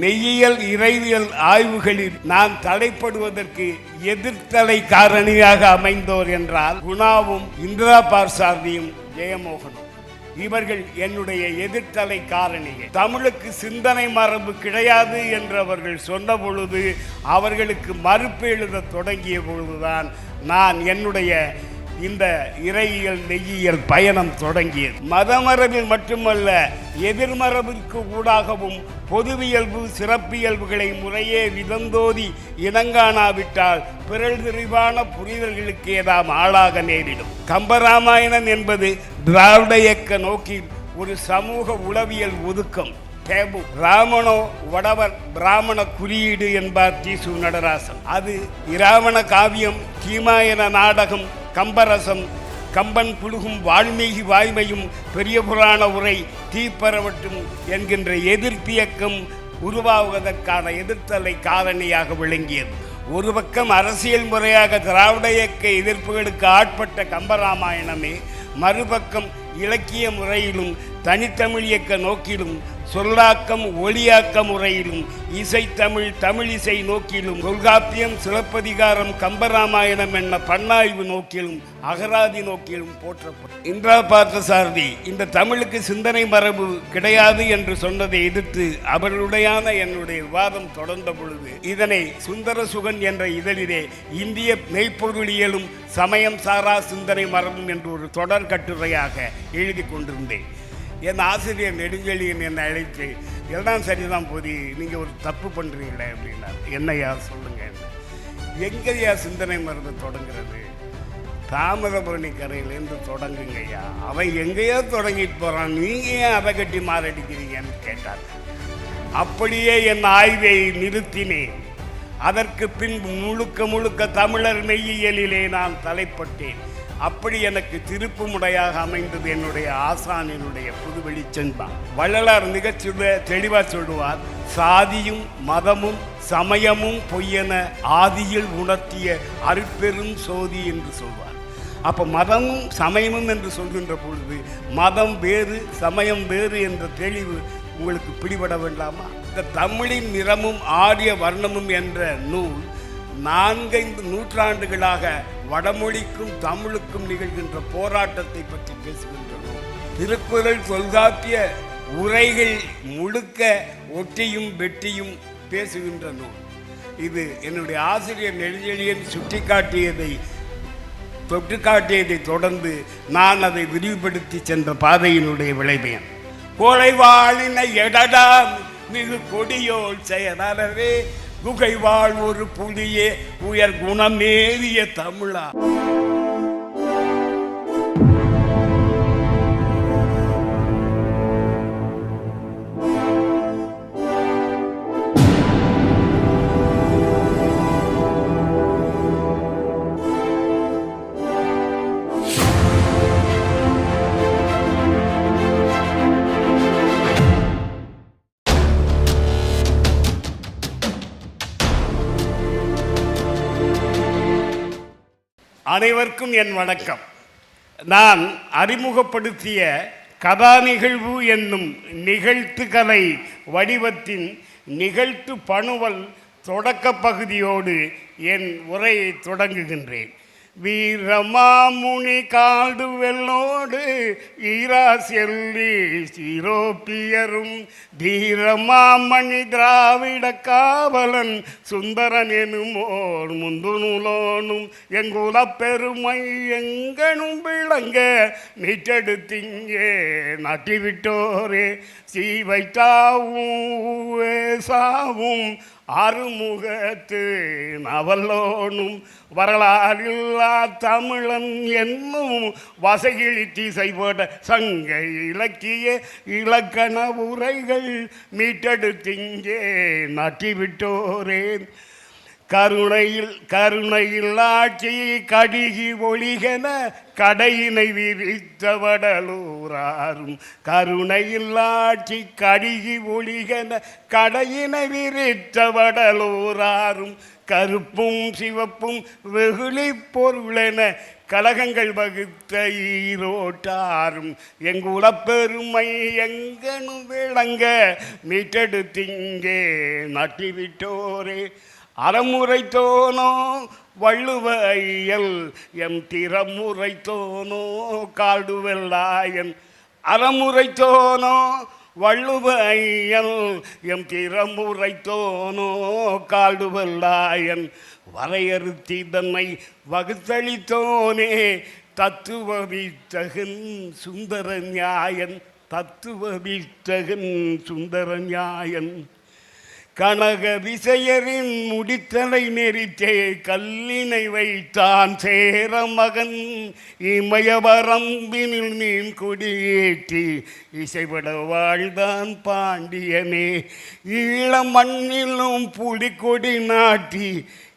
மெய்யியல் இறைவியல் ஆய்வுகளில் நான் தடைப்படுவதற்கு எதிர்த்தலை காரணியாக அமைந்தோர் என்றால் குணாவும் இந்திரா பார்சாரதியும் ஜெயமோகனும். இவர்கள் என்னுடைய எதிர்த்தலை காரணிகள். தமிழுக்கு சிந்தனை மரபு கிடையாது என்று அவர்கள் சொன்ன பொழுது அவர்களுக்கு மறுப்பு எழுத தொடங்கிய பொழுதுதான் நான் என்னுடைய இந்த இறையியல் நெய்யியல் பயணம் தொடங்கியது. மதமரபில் மட்டுமல்ல எதிர்மரபிற்கு ஊடாகவும் பொதுவியல்பு சிறப்பியல்புகளை முறையே விதந்தோதி இனங்காணாவிட்டால் பிறல் புரிதல்களுக்கு ஏதாம் ஆளாக நேரிடும். கம்பராமாயணன் என்பது திராவிட இயக்க நோக்கில் ஒரு சமூக உளவியல் ஒதுக்கம். டேபு ராமனோ வடவர் பிராமண குறியீடு என்பார் டி சு நடராசன். அது இராவண காவியம் தீமாயன நாடகம் கம்பரசம் கம்பன் புழுகும் வால்மீகி வாய்மையும் பெரிய புராண உரை தீப்பரவட்டும் என்கின்ற எதிர்ப்பியக்கம் உருவாகுவதற்கான எதிர்த்தலை காரணியாக விளங்கியது. ஒரு பக்கம் அரசியல் முறையாக திராவிட இயக்க எதிர்ப்புகளுக்கு ஆட்பட்ட கம்பராமாயணமே மறுபக்கம் இலக்கிய முறையிலும் தனித்தமிழ் இயக்க நோக்கிலும் சொல்லாக்கம் ஒளியாக்க முறையிலும் இசைத்தமிழ் தமிழிசை நோக்கிலும் தொல்காப்பியம் சிலப்பதிகாரம் கம்பராமாயணம் என்ற பன்னாய்வு நோக்கிலும் அகராதி நோக்கிலும் போற்றப்படும். இந்திரா பார்த்தசாரதி இந்த தமிழுக்கு சிந்தனை மரபு கிடையாது என்று சொன்னதை எதிர்த்து அவர்களுடையான என்னுடைய விவாதம் தொடர்ந்த பொழுது இதனை சுந்தர சுகன் என்ற இதழிலே இந்திய மெய்ப்பொருளியலும் சமயம் சாரா சிந்தனை மரபும் என்று ஒரு தொடர் கட்டுரையாக எழுதி கொண்டிருந்தேன். என் ஆசிரியர் நெடுஞ்செழியன் என்னை அழைத்து எல்லாம் சரிதான் போதி நீங்கள் ஒரு தப்பு பண்ணுறீங்களே அப்படின்னா என்னையா சொல்லுங்க எங்கேயா சிந்தனை மருந்து தொடங்குறது? தாமிரபரணி கரையிலேருந்து தொடங்குங்கய்யா. அவன் எங்கேயோ தொடங்கிட்டு போகிறான் நீங்கள் ஏன் அதை கட்டி மாறடிக்கிறீங்கன்னு கேட்டார். அப்படியே என் ஆய்வை நிறுத்தினேன். அதற்கு பின்பு முழுக்க முழுக்க தமிழர் மெய்யியலிலே நான் தலைப்பட்டேன். அப்படி எனக்கு திருப்பு முறையாக அமைந்தது என்னுடைய ஆசானினுடைய புது வெளிச்சந்தான் வள்ளலார் நிகழ்ச்சி தெளிவாக சொல்லுவார் சாதியும் மதமும் சமயமும் பொய்யென ஆதியில் உணர்த்திய அருட்பெரும் சோதி என்று சொல்வார். அப்போ மதமும் சமயமும் என்று சொல்கின்ற பொழுது மதம் வேறு சமயம் வேறு என்ற தெளிவு உங்களுக்கு பிடிபட வேண்டாமா? இந்த தமிழின் நிறமும் ஆரிய வர்ணமும் என்ற நூல் நான்கைந்து நூற்றாண்டுகளாக வடமொழிக்கும் தமிழுக்கும் நிகழ்கின்ற போராட்டத்தை பற்றி பேசுகின்ற திருக்குறள் தொல்காப்பிய உரைகள் முழுக்க ஒட்டியும் வெட்டியும் பேசுகின்ற நூல். இது என்னுடைய ஆசிரியர் நெடுஞ்செழியன் சுட்டிக்காட்டியதை தொட்டு காட்டியதை தொடர்ந்து நான் அதை விரிவுபடுத்தி சென்ற பாதையினுடைய விளைபயன் கோழைவாழின எடடாம் மிகு கொடியோல் செயலறவே குகை வாழ் ஒரு புலியே உயர் குணமேறிய தமிழா. அனைவருக்கும் என் வணக்கம். நான் அறிமுகப்படுத்திய கதா நிகழ்வு என்னும் நிகழ்த்துகலை வடிவத்தின் நிகழ்த்து பணுவல் தொடக்க பகுதியோடு என் உரையை தொடங்குகின்றேன். வீரமாமுனி காடு வெள்ளோடு ஈரா செல்லி சிரோப்பியரும் தீரமாமணி திராவிட காவலன் சுந்தரன் எனுமோர் முந்து நூலோனும் எங்குல பெருமை எங்கனும் விளங்க மீட்டெடுத்திங்கே நட்டிவிட்டோரே. சீவைட்டாவும் சாவும் அருமுகத்து அவலோனும் வரலாறில்லா தமிழன் என்னும் வசைகிழி போட்ட சங்க இலக்கிய இலக்கண உரைகள் மீட்டெடுத்திங்கே நட்டிவிட்டோரேன். கருணையில் கருணையில் ஆட்சி கடிகி ஒளிகென கடையினை விரித்தவடலூராரும். கருணையில் ஆட்சி கடிகி ஒளிகென கடையினை விரித்தவடலூராரும். கருப்பும் சிவப்பும் வெகுளி பொருளென கலகங்கள் வகுத்த ஈரோட்டாரும். எங்குலப்பெருமை எங்கனும் விளங்க மீட்டெடுத்திங்கே நட்டிவிட்டோரே. அறமுறைத்தோனோ வள்ளுவ ஐயல் எம் திறமுறைத்தோனோ காடுவெல்லாயன் அறமுறைத்தோனோ வள்ளுவ ஐயல் எம் திறமுறைத்தோனோ காடுவெல்லாயன் வரையறுத்தி தன்னை வகுத்தளித்தோனே தத்துவவித்தகன் சுந்தர நியாயன் தத்துவவித்தகன் சுந்தர நியாயன் கனக விசையரின் முடித்தலை நெறித்தே கல்லினை வைத்தான் சேர மகன் இமயவரம்பினில் மீன் கொடியேற்றி இசைபட வாழ்தான் பாண்டியனே. ஈழ மண்ணிலும் புலிக்கொடி நாட்டி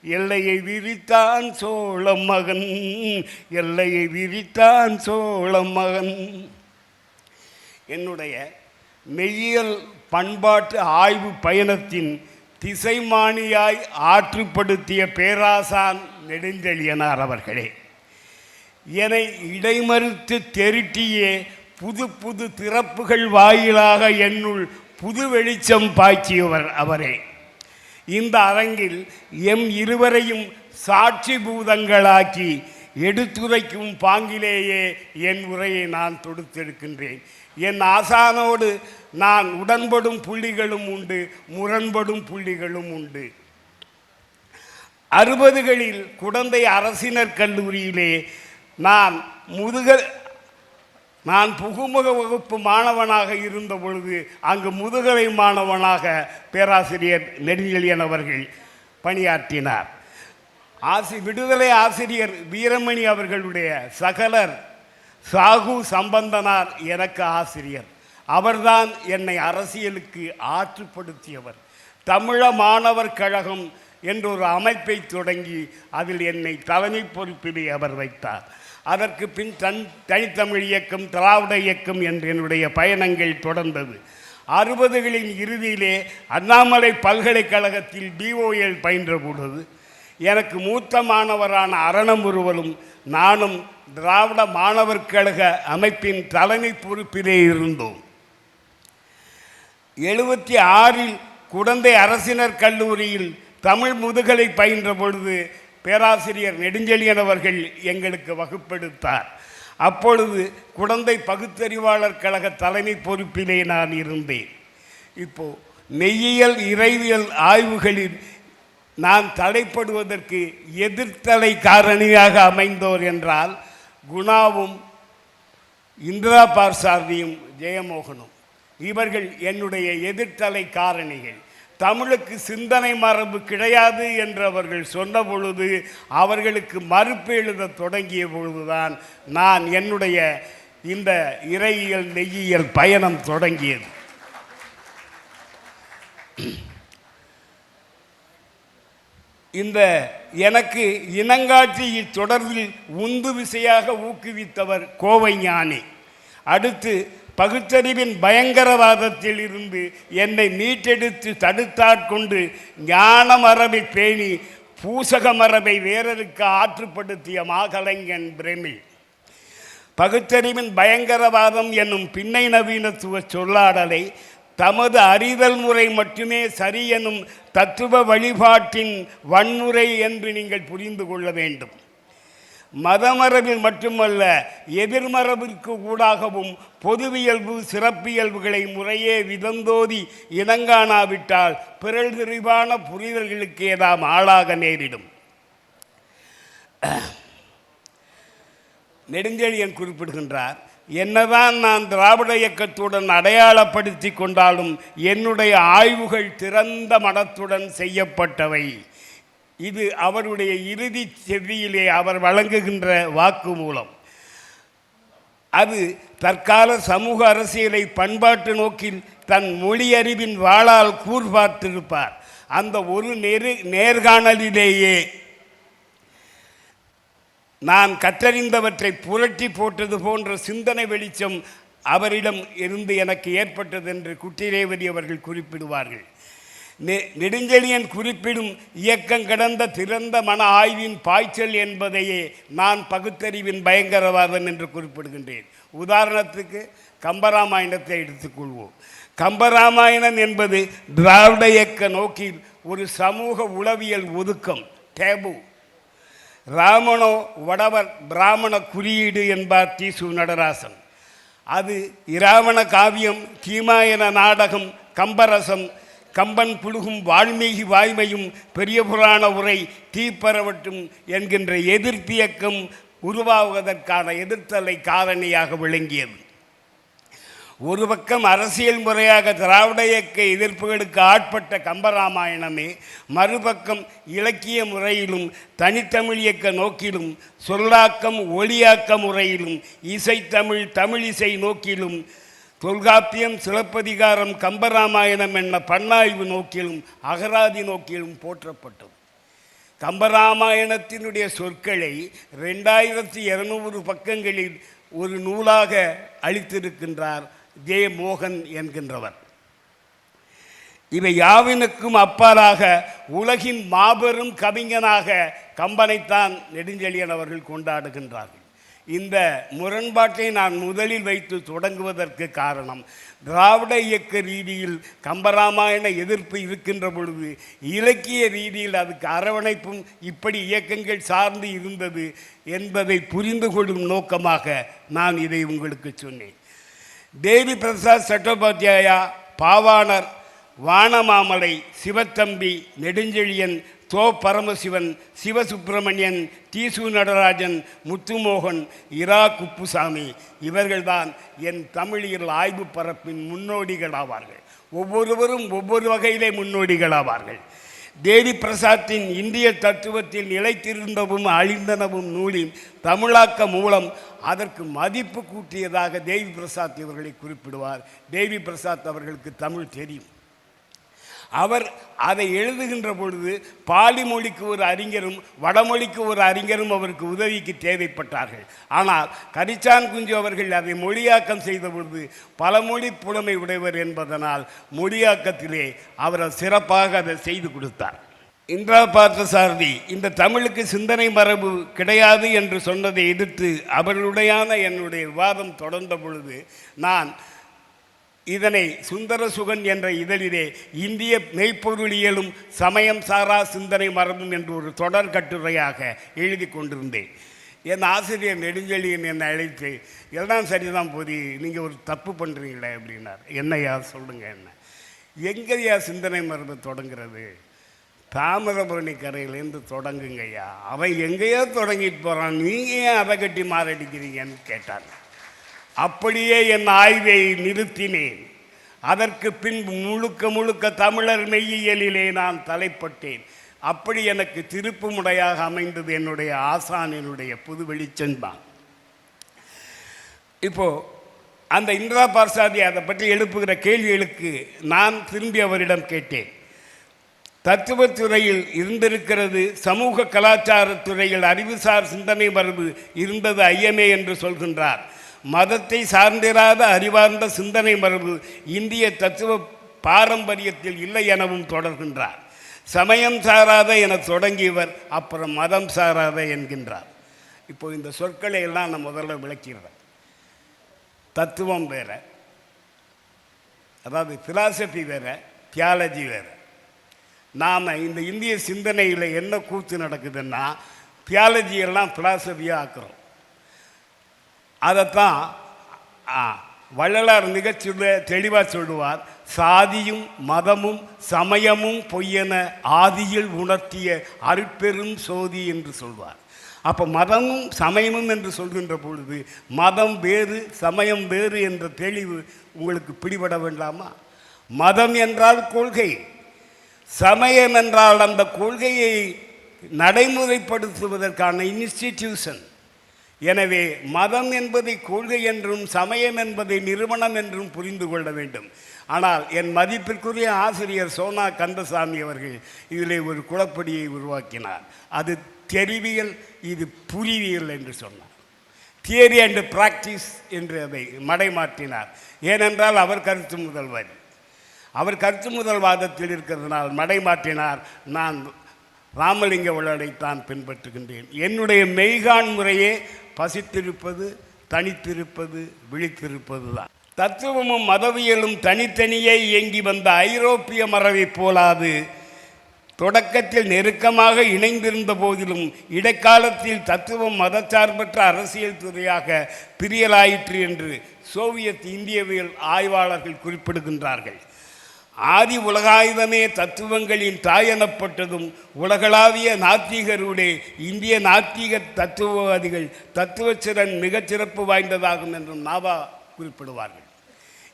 எல்லையை விரித்தான் சோழ மகன் எல்லையை விரித்தான் சோழ மகன் என்னுடைய மெய்யல் பண்பாட்டு ஆய்வு பயணத்தின் திசைமானியாய் ஆற்றுப்படுத்திய பேராசான் நெடுஞ்செழியனார் அவர்களே என்னை இடைமறுத்து தெருட்டியே புது புது திறப்புகள் வாயிலாக என்னுள் புது வெளிச்சம் பாய்ச்சியவர் அவரே. இந்த அரங்கில் எம் இருவரையும் சாட்சி பூதங்களாக்கி எடுத்துரைக்கும் பாங்கிலேயே என் உரையை நான் தொடுத்தெடுக்கின்றேன். என் ஆசானோடு நான் உடன்படும் புள்ளிகளும் உண்டு முரண்படும் புள்ளிகளும் உண்டு. அறுபதுகளில் குடந்தை அரசினர் கல்லூரியிலே நான் முதுக நான் புகுமுக வகுப்பு மாணவனாக இருந்த பொழுது அங்கு முதுகலை மாணவனாக பேராசிரியர் நெடுஞ்செழியன் அவர்கள் பணியாற்றினார். ஆசி விடுதலை ஆசிரியர் வீரமணி அவர்களுடைய சகலர் சாகு சம்பந்தனார் எனக்கு ஆசிரியர். அவர்தான் என்னை அரசியலுக்கு ஆற்றுப்படுத்தியவர். தமிழ மாணவர் கழகம் என்ற ஒரு அமைப்பை தொடங்கி அதில் என்னை தலைமை பொறுப்பிலே அவர் வைத்தார். அதற்கு பின் தன் தனித்தமிழ் இயக்கம் திராவிட இயக்கம் என்று என்னுடைய பயணங்கள் தொடர்ந்தது. அறுபதுகளின் இறுதியிலே அண்ணாமலை பல்கலைக்கழகத்தில் பிஓஎல் பயின்ற பொழுது எனக்கு மூத்த மாணவரான அரணமுருவலும் நானும் திராவிட மாணவர் கழக அமைப்பின் தலைமை பொறுப்பிலே இருந்தோம். எழுபத்தி ஆறில் குடந்தை அரசினர் கல்லூரியில் தமிழ் முதுகலை பயின்ற பொழுது பேராசிரியர் நெடுஞ்செழியன் அவர்கள் எங்களுக்கு வகுப்பெடுத்தார். அப்பொழுது குடந்தை பகுத்தறிவாளர் கழக தலைமை பொறுப்பிலே நான் இருந்தேன். இப்போ மெய்யியல் இறைவியல் ஆய்வுகளில் நான் தடைப்படுவதற்கு எதிர்த்தலை காரணியாக அமைந்தோர் என்றால் குணாவும் இந்திரா பார்சாரதியும் ஜெயமோகனும். இவர்கள் என்னுடைய எதிர்த்தலை காரணிகள். தமிழுக்கு சிந்தனை மரபு கிடையாது என்று அவர்கள் சொன்ன பொழுது அவர்களுக்கு மறுப்பு எழுத தொடங்கிய பொழுதுதான் நான் என்னுடைய இந்த இறையியல் நெய்யியல் பயணம் தொடங்கியது. இந்த எனக்கு இனங்காட்சி இத்தொடர்பில் உந்து விசையாக ஊக்குவித்தவர் கோவை ஞானி. அடுத்து பகுத்தறிவின் பயங்கரவாதத்தில் இருந்து என்னை மீட்டெடுத்து தடுத்தாட்கொண்டு ஞான மரபை பேணி பூசக மரபை வேறருக்கு ஆற்றுப்படுத்திய மாகலைஞன் பிரமிழ் பகுத்தறிவின் பயங்கரவாதம் என்னும் பின்னை நவீனத்துவ சொல்லாடலை தமது அறிதல் முறை மட்டுமே சரி எனும் தத்துவ வழிபாட்டின் வன்முறை என்று நீங்கள் புரிந்து கொள்ள வேண்டும். மதமரபில் மட்டுமல்ல எதிர்மரபிற்கு கூடாகவும் பொதுவியல்பு சிறப்பியல்புகளை முறையே விதந்தோதி இனங்காணாவிட்டால் பிறல் விரிவான புரிதல்களுக்கு ஏதாம் ஆளாக நேரிடும். நெடுஞ்செழியன் குறிப்பிடுகின்றார் என்னதான் நான் திராவிட இயக்கத்துடன் அடையாளப்படுத்தி கொண்டாலும் என்னுடைய ஆய்வுகள் திறந்த மனத்துடன் செய்யப்பட்டவை. இது அவருடைய இறுதி செவியிலே அவர் வழங்குகின்ற வாக்குமூலம். அது தற்கால சமூக அரசியலை பண்பாட்டு நோக்கில் தன் மொழி அறிவின் வாளால் கூர்பார்த்திருப்பார். அந்த ஒரு நெரு நேர்காணலிலேயே நான் கற்றறிந்தவற்றை புரட்டி போட்டது போன்ற சிந்தனை வெளிச்சம் அவரிடம் இருந்து எனக்கு ஏற்பட்டது என்று குட்டிரேவதி அவர்கள் குறிப்பிடுவார்கள். நெ- நெடுஞ்செழியன் குறிப்பிடும் இயக்கம் கடந்த திறந்த மன ஆய்வின் பாய்ச்சல் என்பதையே நான் பகுத்தறிவின் பயங்கரவாதம் என்று குறிப்பிடுகின்றேன். உதாரணத்துக்கு கம்பராமாயணத்தை எடுத்துக்கொள்வோம் கம்பராமாயணம் என்பது திராவிட இயக்க நோக்கில் ஒரு சமூக உளவியல் ஒதுக்கம் டேபு. ராமனோ வடவர் பிராமண குறியீடு என்பார் டி சு நடராசன். அது இராவண காவியம் கீமாயன நாடகம் கம்பரசம் கம்பன் புழுகும் வால்மீகி வாய்மையும் பெரிய புராண உரை தீப்பரவட்டும் என்கின்ற எதிர்ப்பியக்கம் உருவாவதற்கான எதிர்த்தலை காரணியாக விளங்கியது. ஒரு பக்கம் அரசியல் முறையாக திராவிட இயக்க எதிர்ப்புகளுக்கு ஆட்பட்ட கம்பராமாயணமே மறுபக்கம் இலக்கிய முறையிலும் தனித்தமிழ் இயக்க நோக்கிலும் சொல்லாக்கம் ஒளியாக்க முறையிலும் இசைத்தமிழ் தமிழிசை நோக்கிலும் தொல்காப்பியம் சிலப்பதிகாரம் கம்பராமாயணம் என்ற பன்னாய்வு நோக்கிலும் அகராதி நோக்கிலும் போற்றப்பட்டது. கம்பராமாயணத்தினுடைய சொற்களை ரெண்டாயிரத்தி இரநூறு பக்கங்களில் ஒரு நூலாக அளித்திருக்கின்றார் ஜே மோகன் என்கின்றவர். இவை யாவினுக்கும் அப்பாலாக உலகின் மாபெரும் கவிஞனாக கம்பனைத்தான் நெடுஞ்செழியன் அவர்கள் கொண்டாடுகின்றார்கள். இந்த முரண்பாட்டை நான் முதலில் வைத்து தொடங்குவதற்கு காரணம் திராவிட இயக்க ரீதியில் கம்பராமாயண எதிர்ப்பு இருக்கின்ற பொழுது இலக்கிய ரீதியில் அதுக்கு அரவணைப்பும் இப்படி இயக்கங்கள் சார்ந்து இருந்தது என்பதை புரிந்து கொள்ளும் நோக்கமாக நான் இதை உங்களுக்கு சொன்னேன். தேவி பிரசாத் சட்டோபாத்தியாயா பாவாணர் வானமாமலை சிவத்தம்பி நெடுஞ்செழியன் தோ பரமசிவன் சிவசுப்பிரமணியன் தீசு நடராஜன் முத்துமோகன் இரா குப்புசாமி. இவர்கள்தான் என் தமிழியல் ஆய்வு பரப்பின் முன்னோடிகளாவார்கள். ஒவ்வொருவரும் ஒவ்வொரு வகையிலே முன்னோடிகளாவார்கள். தேவி பிரசாத்தின் இந்திய தத்துவத்தில் நிலைத்திருந்தவும் அழிந்தனவும் நூலின் தமிழாக்க மூலம் அதற்கு மதிப்பு கூட்டியதாக தேவி பிரசாத் இவர்களை குறிப்பிடுவார். தேவி பிரசாத் அவர்களுக்கு தமிழ் தெரியும். அவர் அதை எழுதுகின்ற பொழுது பாலி மொழிக்கு ஒரு அறிஞரும் வடமொழிக்கு ஒரு அறிஞரும் அவருக்கு உதவிக்கு தேவைப்பட்டார்கள். ஆனால் கரிச்சான் குஞ்சு அவர்கள் அதை மொழியாக்கம் செய்த பொழுது பல மொழி புலமை உடையவர் என்பதனால் மொழியாக்கத்திலே அவர் சிறப்பாக அதை செய்து கொடுத்தார். இந்திரா பார்த்தசாரதி இந்த தமிழுக்கு சிந்தனை மரபு கிடையாது என்று சொன்னதை எதிர்த்து அவர்களுடையான என்னுடைய விவாதம் தொடர்ந்த பொழுது நான் இதனை சுந்தர சுகன் என்ற இதழிலே இந்திய மெய்ப்பொருளியலும் சமயம் சாரா சிந்தனை மரபும் என்று ஒரு தொடர் கட்டுரையாக எழுதி கொண்டிருந்தேன். என் ஆசிரியர் நெடுஞ்செழியன் என்னை அழைத்து எல்லாம் சரிதான் போதி நீங்கள் ஒரு தப்பு பண்ணுறீங்களே அப்படின்னார். என்னையா சொல்லுங்கள் என்ன? எங்கேயா சிந்தனை மரபு தொடங்குறது? தாமிரபரணி கரையிலேருந்து தொடங்குங்கய்யா. அவன் எங்கேயோ தொடங்கிட்டு போகிறான் நீங்கள் ஏன் அதை கட்டி மாரடிக்கிறீங்கன்னு கேட்டாங்க. அப்படியே என் ஆய்வை நிறுத்தினேன். அதற்கு பின்பு முழுக்க முழுக்க தமிழர் மெய்யியலிலே நான் தலைப்பட்டேன். அப்படி எனக்கு திருப்பு முறையாக அமைந்தது என்னுடைய ஆசானினுடைய புது வெளிச்சன்பான் இப்போ அந்த இந்திரா பார்சாதி அதை பற்றி எழுப்புகிற கேள்விகளுக்கு நான் திரும்பி அவரிடம் கேட்டேன். தத்துவத்துறையில் இருந்திருக்கிறது சமூக கலாச்சாரத் துறையில் அறிவுசார் சிந்தனை மரபு இருந்தது ஐயமே என்று சொல்கின்றார். மதத்தை சார்ந்திராத அறிவார்ந்த சிந்தனை மரபு இந்திய தத்துவ பாரம்பரியத்தில் இல்லை எனவும் தொடர்கின்றார். சமயம் சாராத என தொடங்கியவர் அப்புறம் மதம் சாராத என்கின்றார். இப்போ இந்த சொற்களை எல்லாம் நான் முதல்ல விளக்கிறேன் தத்துவம் வேறு. அதாவது ஃபிலாசபி வேறு தியாலஜி வேறு. நாம் இந்த இந்திய சிந்தனையில் என்ன கூத்து நடக்குதுன்னா தியாலஜியெல்லாம் எல்லாம் ஆக்குறோம். அதைத்தான் ஆ, வள்ளலார் நிகழ்ச்சியில் தெளிவாக சொல்லுவார். சாதியும் மதமும் சமயமும் பொய்யென ஆதியில் உணர்த்திய அருட்பெரும் சோதி என்று சொல்வார். அப்போ மதமும் சமயமும் என்று சொல்கின்ற பொழுது மதம் வேறு சமயம் வேறு என்ற தெளிவு உங்களுக்கு பிடிபட வேண்டாமா? மதம் என்றால் கொள்கை. சமயம் என்றால் அந்த கொள்கையை நடைமுறைப்படுத்துவதற்கான இன்ஸ்டிடியூஷன் எனவே மதம் என்பதை கொள்கை என்றும் சமயம் என்பதை நிறுவனம் என்றும் புரிந்து கொள்ள வேண்டும். ஆனால் என் மதிப்பிற்குரிய ஆசிரியர் சோனா கந்தசாமி அவர்கள் இதிலே ஒரு குழப்படியை உருவாக்கினார். அது தெரிவியல் இது புரிவியல் என்று சொன்னார். தியரி அண்ட் பிராக்டிஸ் என்று அதை மடைமாற்றினார். ஏனென்றால் அவர் கருத்து முதல்வர். அவர் கருத்து முதல்வாதத்தில் இருக்கிறதுனால் மடைமாற்றினார். நான் ராமலிங்க உளடைத்தான் பின்பற்றுகின்றேன். என்னுடைய மெய்கான் முறையே பசித்திருப்பது தனித்திருப்பது விழித்திருப்பது தான் தத்துவமும் மதவியலும் தனித்தனியே இயங்கி வந்த ஐரோப்பிய மரபை போலாது. தொடக்கத்தில் நெருக்கமாக இணைந்திருந்த போதிலும் இடைக்காலத்தில் தத்துவம் மதச்சார்பற்ற அரசியல் துறையாக பிரியலாயிற்று என்று சோவியத் இந்தியவியல் ஆய்வாளர்கள் குறிப்பிடுகின்றார்கள். ஆதி உலகாயுதமே தத்துவங்களின் தாயெனப்பட்டதும் உலகளாவிய நாத்திகருடைய இந்திய நாத்திக தத்துவவாதிகள் தத்துவச்சிறன் மிகச் சிறப்பு வாய்ந்ததாகும் என்றும் நாவா குறிப்பிடுவார்கள்.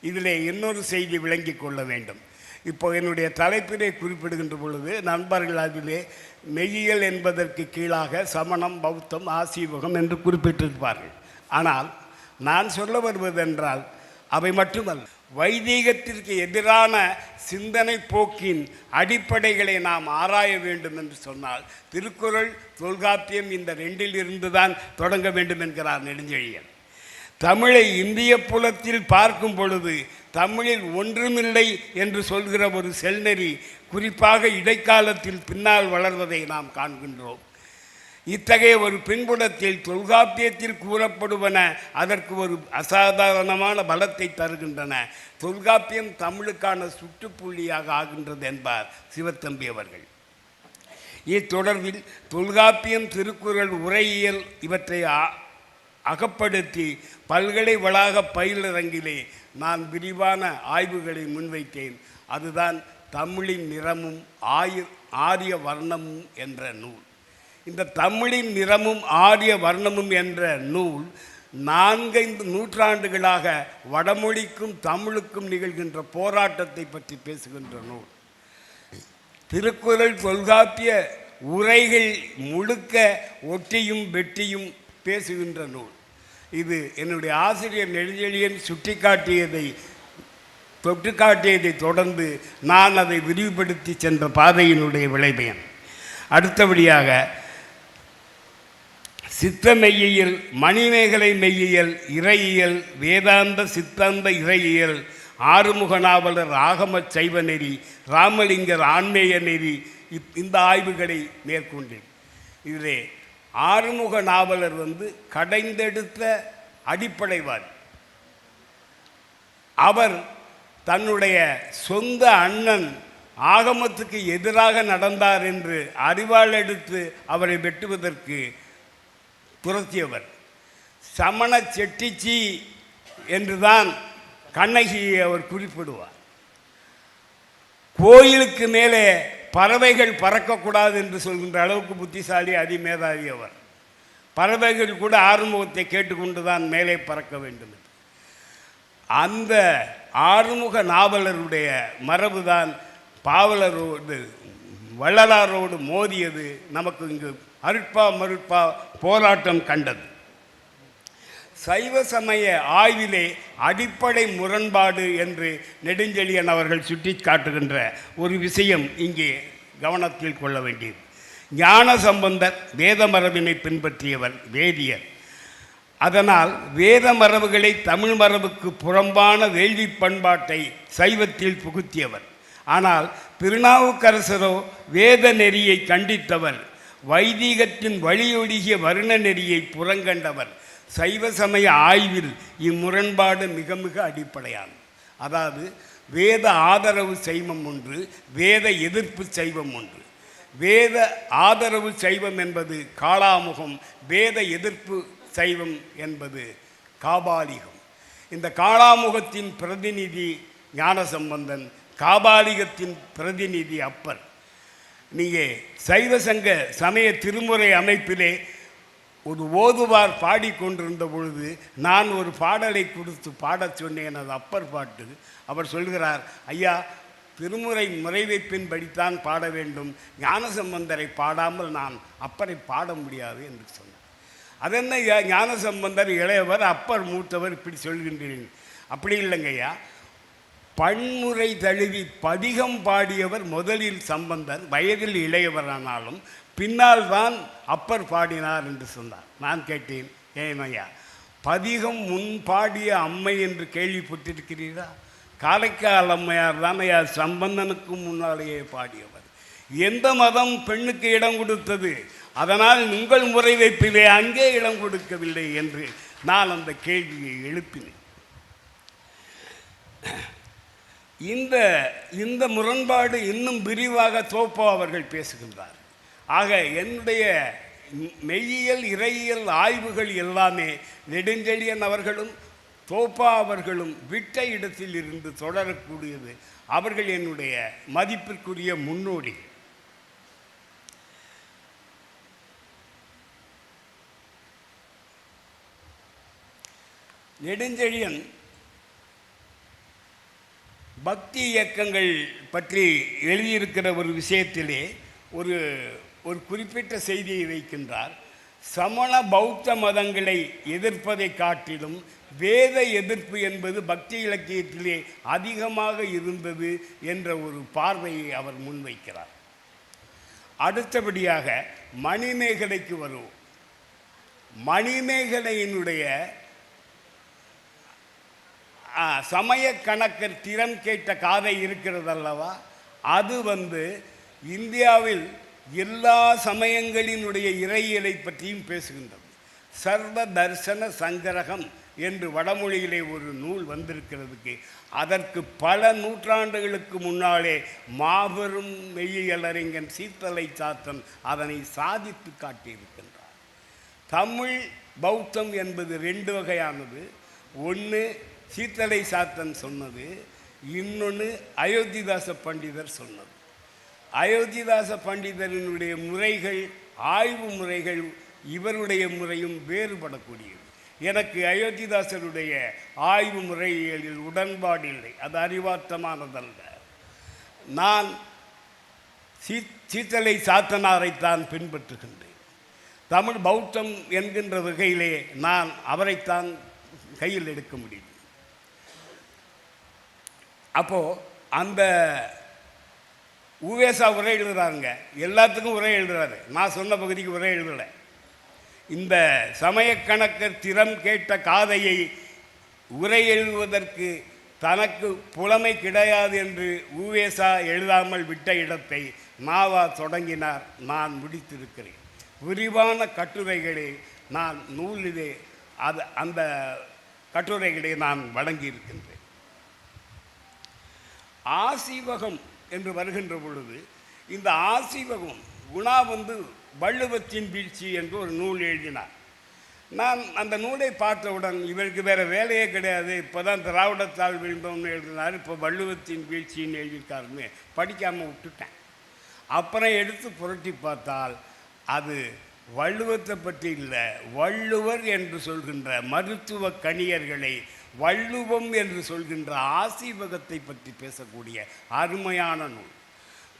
இதிலே இன்னொரு செய்தி விளங்கிக் கொள்ள வேண்டும். இப்போ என்னுடைய தலைப்பிலே குறிப்பிடுகின்ற பொழுது நண்பர்கள் அதிலே மெய்யியல் என்பதற்கு கீழாக சமணம் பௌத்தம் ஆசீவகம் என்று குறிப்பிட்டிருப்பார்கள். ஆனால் நான் சொல்ல வருவதென்றால் அவை மட்டுமல்ல. வைதீகத்திற்கு எதிரான சிந்தனை போக்கின் அடிப்படைகளை நாம் ஆராய வேண்டும் என்று சொன்னால் திருக்குறள் தொல்காப்பியம் இந்த ரெண்டில் இருந்து தான் தொடங்க வேண்டும் என்கிறார் நெடுஞ்செழியன். தமிழை இந்திய புலத்தில் பார்க்கும் பொழுது தமிழில் ஒன்றுமில்லை என்று சொல்கிற ஒரு செல்நெறி குறிப்பாக இடைக்காலத்தில் பின்னால் வளர்வதை நாம் காண்கின்றோம். இத்தகைய ஒரு பின்புலத்தில் தொல்காப்பியத்தில் கூறப்படுவன அதற்கு ஒரு அசாதாரணமான பலத்தை தருகின்றன. தொல்காப்பியம் தமிழுக்கான சுற்றுப்புள்ளியாக ஆகின்றது என்பார் சிவத்தம்பி அவர்கள். இத்தொடர்பில் தொல்காப்பியம் திருக்குறள் உரையியல் இவற்றை அ- அகப்படுத்தி பல்கலை வளாக பயிலரங்கிலே நான் விரிவான ஆய்வுகளை முன்வைத்தேன். அதுதான் தமிழின் நிறமும் ஆயு ஆரிய வர்ணமும் என்ற நூல். இந்த தமிழின் நிறமும் ஆரிய வர்ணமும் என்ற நூல் நான்கைந்து நூற்றாண்டுகளாக வடமொழிக்கும் தமிழுக்கும் நிகழ்கின்ற போராட்டத்தை பற்றி பேசுகின்ற நூல். திருக்குறள் தொல்காப்பிய உரைகள் முழுக்க ஒட்டியும் வெட்டியும் பேசுகின்ற நூல். இது என்னுடைய ஆசிரியர் நெடுஞ்செழியன் சுட்டிக்காட்டியதை தொட்டுக்காட்டியதை தொடர்ந்து நான் அதை விரிவுபடுத்தி சென்ற பாதையினுடைய விளைபயன். அடுத்தபடியாக சித்த மெய்யியல் மணிமேகலை மெய்யியல் இறையியல் வேதாந்த சித்தாந்த இறையியல் ஆறுமுக நாவலர் ஆகம சைவ நெறி ராமலிங்கர் ஆன்மேய நெறி இப்- இந்த ஆய்வுகளை மேற்கொண்டேன். இதிலே ஆறுமுக நாவலர் வந்து கடைந்தெடுத்த அடிப்படைவாதி. அவர் தன்னுடைய சொந்த அண்ணன் ஆகமத்துக்கு எதிராக நடந்தார் என்று அறிவால் எடுத்து அவரை வெட்டுவதற்கு துரத்தியவர் சமண செட்டிச்சி என்றுதான் கண்ணகியை அவர் குறிப்பிடுவார். கோயிலுக்கு மேலே பறவைகள் பறக்கக்கூடாது என்று சொல்கின்ற அளவுக்கு புத்திசாலி அதிமேதாவி அவர். பறவைகள் கூட ஆறுமுகத்தை கேட்டுக்கொண்டு தான் மேலே பறக்க வேண்டும். அந்த ஆறுமுக நாவலருடைய மரபுதான் பாவலரோடு வள்ளலாரோடு மோதியது. நமக்கு இங்கு அருட்பா மருட்பா போராட்டம் கண்டது. சைவ சமய ஆய்விலே அடிப்படை முரண்பாடு என்று நெடுஞ்செழியன் அவர்கள் சுட்டி காட்டுகின்ற ஒரு விஷயம் இங்கே கவனத்தில் கொள்ள வேண்டியது. ஞான சம்பந்தர் வேத மரபினை பின்பற்றியவர் வேதியர். அதனால் வேத மரபுகளை தமிழ் மரபுக்கு புறம்பான வேள்வி பண்பாட்டை சைவத்தில் புகுத்தியவர். ஆனால் திருநாவுக்கரசரோ வேத நெறியை கண்டித்தவர் வைதீகத்தின் வழியொழுகிய வருண நெறியை புறங்கண்டவர் சைவ சமய ஆய்வில் இம்முரண்பாடு மிக மிக அடிப்படையானது அதாவது வேத ஆதரவு சைவம் ஒன்று வேத எதிர்ப்பு சைவம் ஒன்று. வேத ஆதரவு சைவம் என்பது காளாமுகம் வேத எதிர்ப்பு சைவம் என்பது காபாலிகம். இந்த காளாமுகத்தின் பிரதிநிதி ஞானசம்பந்தன் காபாலிகத்தின் பிரதிநிதி அப்பர். நீங்கள் சைவ சங்க சமய திருமுறை அமைப்பிலே ஒரு ஓதுவார் பாடிக்கொண்டிருந்த பொழுது நான் ஒரு பாடலை கொடுத்து பாடச் சொன்னேன் அது அப்பர் பாட்டு. அவர் சொல்கிறார் ஐயா திருமுறை முறைவைப்பின்படித்தான் பாட வேண்டும். ஞானசம்பந்தரை பாடாமல் நான் அப்பரை பாட முடியாது என்று சொன்னார். அதென்ன ஐயா ஞானசம்பந்தர் இளையவர் அப்பர் மூத்தவர் இப்படி சொல்கின்றேன் அப்படி இல்லைங்கய்யா. பன்முறை தழுவி பதிகம் பாடியவர் முதலில் சம்பந்தர் வயதில் இளையவரானாலும் பின்னால் தான் அப்பர் பாடினார் என்று சொன்னார். நான் கேட்டேன் ஏனையா பதிகம் முன் பாடிய அம்மை என்று கேள்விப்பட்டிருக்கிறீரா காரைக்கால் அம்மையார் தானையா சம்பந்தனுக்கு முன்னாலேயே பாடியவர். எந்த மதம் பெண்ணுக்கு இடம் கொடுத்தது? அதனால் உங்கள் முறை வைப்பிலே அங்கே இடம் கொடுக்கவில்லை என்று நான் அந்த கேள்வியை எழுப்பினேன். இந்த இந்த முரண்பாடு இன்னும் விரிவாக தோப்போ அவர்கள் பேசுகின்றார். ஆக என்னுடைய மெய்யியல் இறையியல் ஆய்வுகள் எல்லாமே நெடுஞ்செழியன் அவர்களும் தோப்பா அவர்களும் விட்ட இடத்தில் இருந்து தொடரக்கூடியது அவர்கள் என்னுடைய மதிப்பிற்குரிய முன்னோடி. நெடுஞ்செழியன் பக்தி இயக்கங்கள் பற்றி எழுதியிருக்கிற ஒரு விஷயத்திலே ஒரு ஒரு குறிப்பிட்ட செய்தியை வைக்கின்றார். சமண பௌத்த மதங்களை எதிர்ப்பதை காட்டிலும் வேத எதிர்ப்பு என்பது பக்தி இலக்கியத்திலே அதிகமாக இருந்தது என்ற ஒரு பார்வையை அவர் முன்வைக்கிறார். அடுத்தபடியாக மணிமேகலைக்கு வருவோம். மணிமேகலையினுடைய சமய கணக்கர் திறம் கேட்ட காதை இருக்கிறதல்லவா? அது வந்து இந்தியாவில் எல்லா சமயங்களினுடைய இறையியலை பற்றியும் பேசுகின்றது. சர்வ தர்சன சங்கரகம் என்று வடமொழியிலே ஒரு நூல் வந்திருக்கிறதுக்கு அதற்கு பல நூற்றாண்டுகளுக்கு முன்னாலே மாபெரும் மெய்யியலறிஞன் சீத்தலை சாத்தன் அதனை சாதித்து காட்டியிருக்கின்றார். தமிழ் பௌத்தம் என்பது ரெண்டு வகையானது. ஒன்று சீத்தலை சாத்தன் சொன்னது இன்னொன்று அயோத்திதாச பண்டிதர் சொன்னது. அயோத்திதாச பண்டிதரினுடைய முறைகள் ஆய்வு முறைகள் இவருடைய முறையும் வேறுபடக்கூடியது. எனக்கு அயோத்திதாசருடைய ஆய்வு முறைகளில் உடன்பாடு இல்லை அது அறிவார்த்தமானதல்ல. நான் சீ சீத்தலை சாத்தனாரைத்தான் பின்பற்றுகின்றேன். தமிழ் பௌத்தம் என்கின்ற வகையிலே நான் அவரைத்தான் கையில் எடுக்க முடியும். அப்போது அந்த உவேசா உரை எழுதுகிறாருங்க எல்லாத்துக்கும் உரை எழுதுறாரு. நான் சொன்ன பகுதிக்கு உரை எழுதலை. இந்த சமயக்கணக்கர் திறம் கேட்ட காதையை உரை எழுதுவதற்கு தனக்கு புலமை கிடையாது என்று உவேசா எழுதாமல் விட்ட இடத்தை மாவா தொடங்கினார். நான் முடித்திருக்கிறேன். விரிவான கட்டுரைகளை நான் நூலிலே அது அந்த கட்டுரைகளை நான் வழங்கியிருக்கின்றேன். ஆசீவகம் என்று வருகின்ற பொழுது இந்த ஆசீவகம் குணா வந்து வள்ளுவத்தின் வீழ்ச்சி என்று ஒரு நூல் எழுதினார். நான் அந்த நூலை பார்த்தவுடன் இவருக்கு வேறு வேலையே கிடையாது. இப்போ தான் திராவிடத்தால் விரும்பம்னு எழுதினார். இப்போ வள்ளுவத்தின் வீழ்ச்சின்னு எழுதியிருக்காருன்னு படிக்காமல் விட்டுட்டேன். அப்புறம் எடுத்து புரட்டி பார்த்தால் அது வள்ளுவத்தை பற்றி இல்லை வள்ளுவர் என்று சொல்கின்ற மருத்துவ கணியர்களை வள்ளுவம் என்று சொல்கின்ற ஆசீவகத்தை பற்றி பேசக்கூடிய அருமையான நூல்.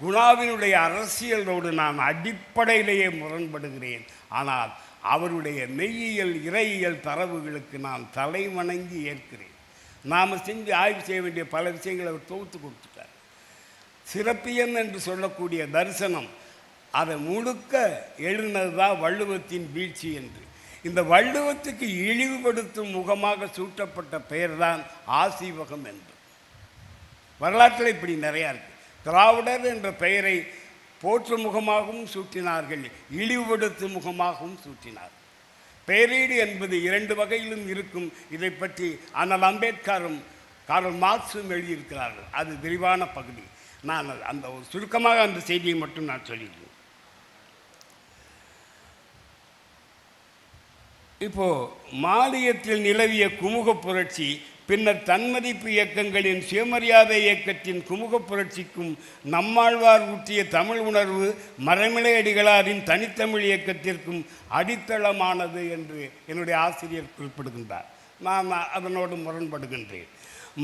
குணாவினுடைய அரசியலோடு நான் அடிப்படையிலேயே முரண்படுகிறேன். ஆனால் அவருடைய மெய்யியல் இறையியல் தரவுகளுக்கு நான் தலை வணங்கி ஏற்கிறேன். நாம் செஞ்சு ஆய்வு செய்ய வேண்டிய பல விஷயங்களை அவர் தொகுத்து கொடுத்துட்டார். சிறப்பியன் என்று சொல்லக்கூடிய தரிசனம் அதை முழுக்க எழுதினது தான் வள்ளுவத்தின் வீழ்ச்சி என்று. இந்த வள்ளுவத்துக்கு இழிவுபடுத்தும் முகமாக சூட்டப்பட்ட பெயர்தான் ஆசீவகம் என்று. வரலாற்றில் இப்படி நிறையா இருக்குது திராவிடர் என்ற பெயரை போற்று முகமாகவும் சூட்டினார்கள் இழிவுபடுத்தும் முகமாகவும் சூட்டினார். பெயரீடு என்பது இரண்டு வகையிலும் இருக்கும். இதை பற்றி அண்ணல் அம்பேத்கரும் காரல் மார்க்ஸும் எழுதியிருக்கிறார்கள். அது விரிவான பகுதி. நான் அந்த ஒரு சுருக்கமாக அந்த செய்தியை மட்டும் நான் சொல்லிடுறேன். இப்போ மானியத்தில் நிலவிய குமுக புரட்சி பின்னர் தன்மதிப்பு இயக்கங்களின் சுயமரியாதை இயக்கத்தின் குமுக புரட்சிக்கும் நம்மாழ்வார் ஊற்றிய தமிழ் உணர்வு மறைமலை அடிகளாரின் தனித்தமிழ் இயக்கத்திற்கும் அடித்தளமானது என்று என்னுடைய ஆசிரியர் குறிப்பிடுகின்றார். நான் அதனோடு முரண்படுகின்றேன்.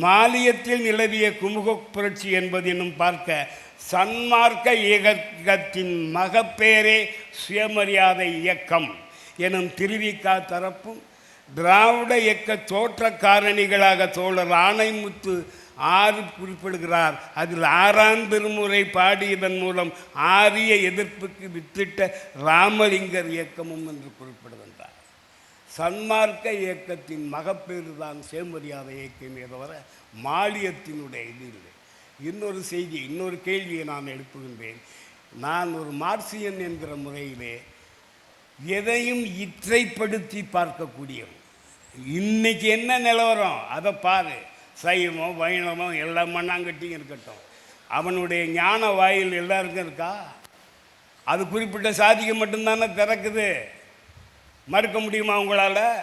மாலியத்தில் நிலவிய குமுக புரட்சி என்பதினும் பார்க்க சன்மார்க்க இயக்கத்தின் மகப்பேரே சுயமரியாதை இயக்கம். எனும் திருவிக்கா தரப்பும் திராவிட இயக்க தோற்ற காரணிகளாக தோழர் ஆணைமுத்து ஆறு குறிப்பிடுகிறார். அதில் ஆறாம் திருமுறை பாடியதன் மூலம் ஆரிய எதிர்ப்புக்கு வித்திட்ட ராமலிங்கர் இயக்கமும் என்று குறிப்பிடுகின்றார். சன்மார்க்க இயக்கத்தின் மகப்பேறு தான் சேமரியாதை இயக்கமே தவிர மாலியத்தினுடைய இது இல்லை. இன்னொரு செய்தி இன்னொரு கேள்வியை நான் எழுப்புகின்றேன். நான் ஒரு மார்க்சியன் என்கிற முறையிலே எதையும் இற்றைப்படுத்தி பார்க்கக்கூடியவன். இன்னைக்கு என்ன நிலவரம்? அதை பாரு. சைவம் வைணவம் எல்லா மண்ணாங்கட்டியும் இருக்கட்டும். அவனுடைய ஞான வாயில் எல்லாருக்கும் இருக்கா? அது குறிப்பிட்ட சாதிக்கு மட்டும்தானே திறக்குது. மறுக்க முடியுமா உங்களால்?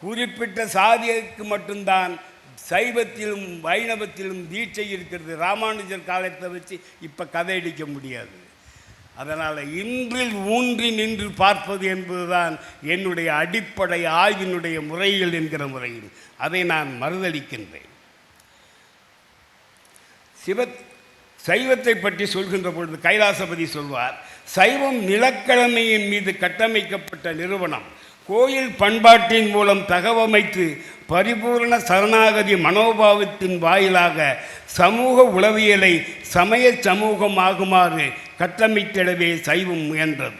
குறிப்பிட்ட சாதிக்கு மட்டும்தான் சைவத்திலும் வைணவத்திலும் தீட்சை இருக்கிறது. ராமானுஜர் காலத்தை வச்சு இப்போ கதை அடிக்க முடியாது. அதனால் இன்றில் ஊன்றி நின்று பார்ப்பது என்பதுதான் என்னுடைய அடிப்படை ஆய்வினுடைய முறைகள் என்கிற முறையில். அதை நான் மறுதளிக்கின்றேன். சிவ சைவத்தை பற்றி சொல்கின்ற பொழுது கைலாசபதி சொல்வார் சைவம் நிலக்கிழமையின் மீது கட்டமைக்கப்பட்ட நிறுவனம் கோயில் பண்பாட்டின் மூலம் தகவமைத்து பரிபூர்ண சரணாகதி மனோபாவத்தின் வாயிலாக சமூக உளவியலை சமய சமூகமாகுமாறு கட்டமைத்திடவே சைவம் முயன்றது.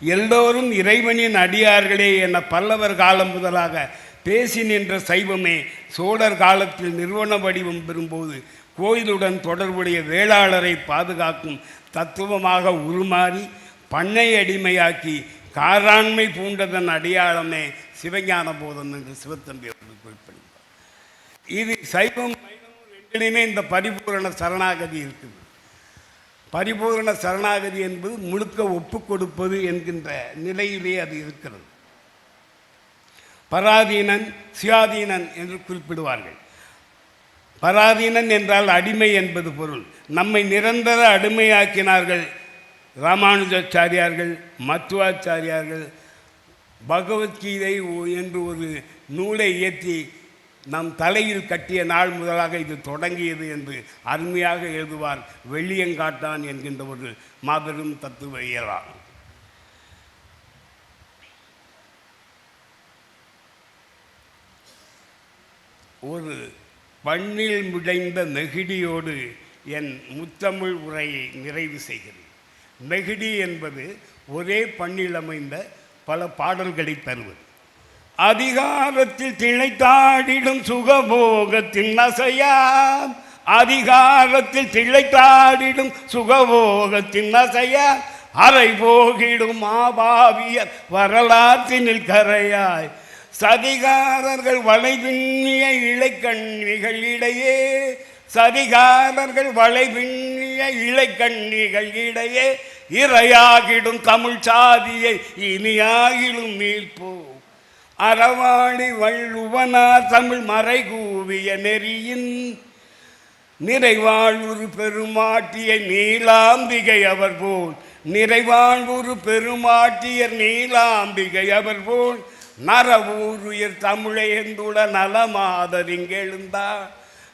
எல்லோரும் இறைவனின் அடியார்களே என பல்லவர் காலம் முதலாக பேசி நின்ற சைவமே சோழர் காலத்தில் நிறுவன வடிவம் பெறும்போது கோயிலுடன் தொடர்புடைய வேளாளரை பாதுகாக்கும் தத்துவமாக உருமாறி பண்ணை அடிமையாக்கி காராண்மை பூண்டதன் அடையாளமே சிவஞான போதன் என்று சிவத்தம்பி அவர்கள் குறிப்பிடுகிறார். இது சைவம் ரெண்டிலுமே இந்த பரிபூரண சரணாகதி இருக்குது. பரிபூரண சரணாகதி என்பது முழுக்க ஒப்பு கொடுப்பது என்கின்ற நிலையிலே அது இருக்கிறது. பராதீனன் சுயாதீனன் என்று குறிப்பிடுவார்கள். பராதீனன் என்றால் அடிமை என்பது பொருள். நம்மை நிரந்தர அடிமையாக்கினார்கள் ராமானுஜாச்சாரியார்கள் மத்துவாச்சாரியார்கள் பகவத்கீதை என்று ஒரு நூலை இயற்றி நம் தலையில் கட்டிய நாள் முதலாக இது தொடங்கியது என்று அருமையாக எழுதுவார் வெள்ளியங்காட்டான் என்கின்ற ஒரு மாபெரும் தத்துவ இயலார் ஒரு பண்ணில் முடைந்த நெகிடியோடு என் முத்தமிழ் உரையை நிறைவு செய்கிறேன். நெகிடி என்பது ஒரே பண்ணில் அமைந்த பல பாடல்களை தருவது. அதிகாரத்தில் திளைத்தாடிடும் சுகபோகத்தின் நசையாம் அதிகாரத்தில் திளைத்தாடிடும் சுகபோகத்தின் நசையாம் அறை போகிடும் மாபாவியர் வரலாற்றினில் கரையாய். சதிகாரர்கள் வளைவிண்ணிய இளைக்கண்ணிகள் இடையே. சதிகாரர்கள் வளைவிண்ணிய இளைக்கண்ணிகள் இடையே. இரையாகிடும் தமிழ் சாதியை இனியாகிலும் மீட்போ. அறவாணி வள்ளுவனா தமிழ் மறைகூவிய நெறியின் நிறைவாழ்வுரு பெருமாட்டிய நீலாம்பிகை அவர் போல். நிறைவாழ்வுரு பெருமாட்டியர் நீலாம்பிகை அவர் போல். நரவூருயர் தமிழேந்துட நலமாதரிங்கெழுந்தார்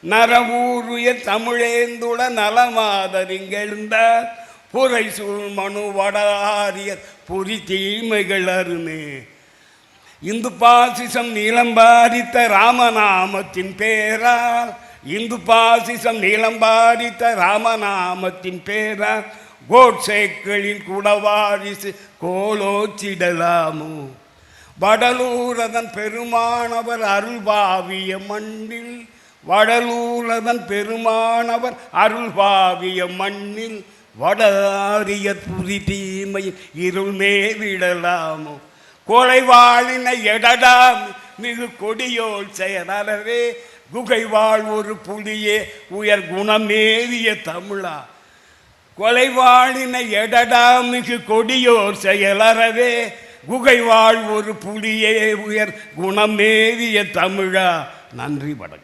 நரவூருயர் தமிழேந்துட நலமாதரிங்கெழுந்தார் புரை சூழ் மனு வடாரியர் புரி தீமைகள் அருணு இந்து பாசிசம் நீளம்பாரித்த ராமநாமத்தின் பேரால் இந்து பாசிசம் நீளம்பாரித்த ராமநாமத்தின் பேரால் கோட்சேக்களின் குடவாரிசு கோலோச்சிடலாமோ. வடலூரதன் பெருமானவர் அருள்பாவிய மண்ணில் வடலூரதன் பெருமானவர் அருள்பாவிய மண்ணில் வடாரிய புதி தீமை இருள் மேவிடலாமோ? கொலைவாளினை எடடாம் மிகு கொடியோல் செயலறவே குகை வாழ் ஒரு புலியே உயர் குணமேறிய தமிழா? கொலைவாளினை எடடா மிகு கொடியோர் செயலறவே குகை வாழ் ஒரு புலியே உயர் குணமேறிய தமிழா? நன்றி வணக்கம்.